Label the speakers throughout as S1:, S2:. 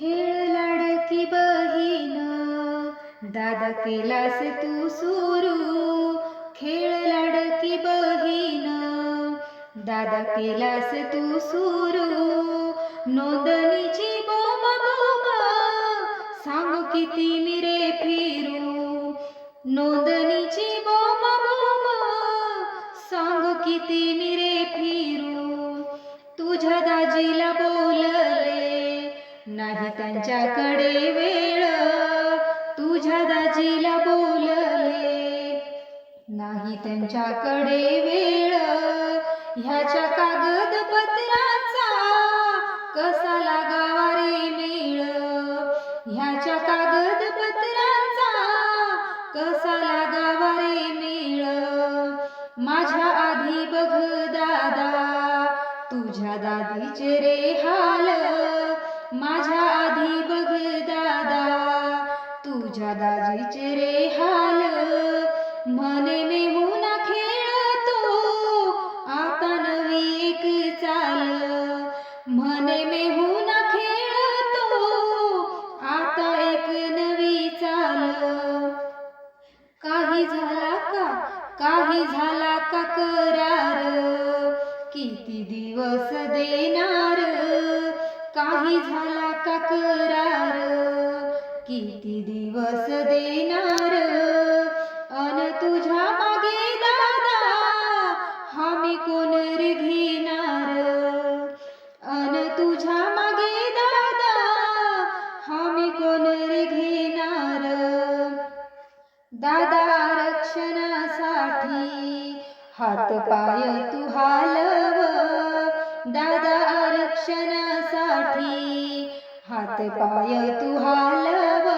S1: खेळ लाडकी बहीण दादा केलास तू सुरू. खेळ लाडकी बहीण दादा केलास तू सुरू. नोंदणीची बोम बोम सांग किती मिरे फिरू. नोंदणीची बोम बोम सांग किती मिरे फिरू. तुझ्या दाजीला बोलले नाही त्यांच्याकडे वेळ. तुझ्या दाजीला बोलले. नाही त्यांच्याकडे वेळ. ह्याच्या कागदपत्राचा कसा लागावा रे मेळ? ह्याच्या कागदपत्राचा कसा लागावा रे मेळ? माझ्या आधी बघ दादा तुझ्या दादीचे रे हाल माझ्या आधी बघ दादा तुझ्या दाजीचे रे हाल. म्हणे मेहून खेळतो आता नवी एक चाल. म्हणे मेहून खेळतो आता एक नवी चाल. काही झाला का? काही झाला का करार? किती दिवस देणार? काही झाला का करार? किती दिवस देणार? अन तुझ्या मागे दादा हमी कोण रे घेणार? अन तुझ्या मागे दादा हमी कोण रे घेणार? दादा आरक्षणासाठी हात पाय तू हालव. दादा आरक्षण हात पाय तू हालव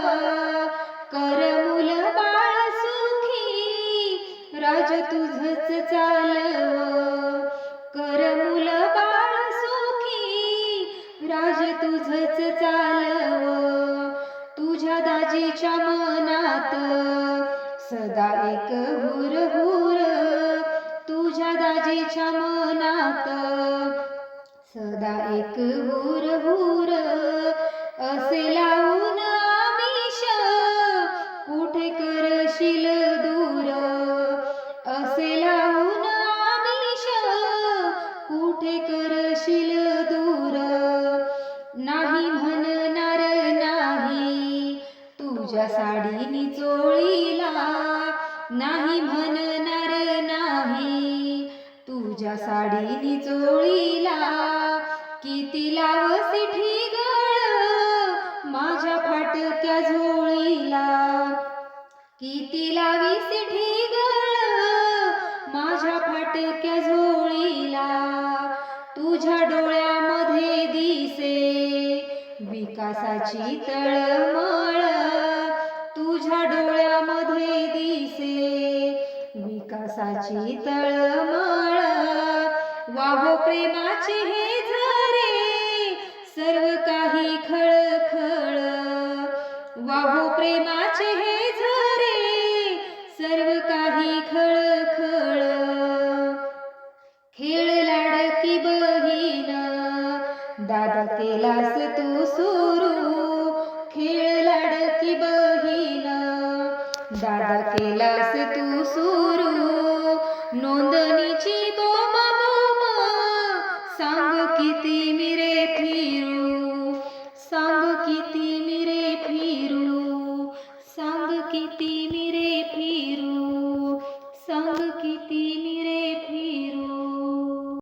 S1: कर मुल बाळ सुखी राज तुझच चालव. कर मुल बाळ सुखी राज तुझच चालव. तुझ्या दाजीच्या मनात सदा एक हुर हुर तुझ्या दाजीच्या मनात सदा एक हुर हुर. असे लावून आमिष कुठे करशील दूर? असे लावून आमिष कुठे करशील दूर? नाही म्हणणार नाही तुझ्या साडीनी चोळीला. नाही म्हणणार नाही तुझ्या साडीनी चोळीला. किती लावसी ठीक किती लावीस ठिगळ माझ्या फाटक्या झोळीला? तुझ्या डोळ्यामध्ये दिसे विकासाची तळमळ. तुझ्या डोळ्यामध्ये दिसे विकासाची तळमळ. वाहो प्रेमाचे हे झरे सर्व काही खळखळ. वाहो प्रेमाचे केलास तू सुरू. खेळ लाडकी बहीण. दादा केला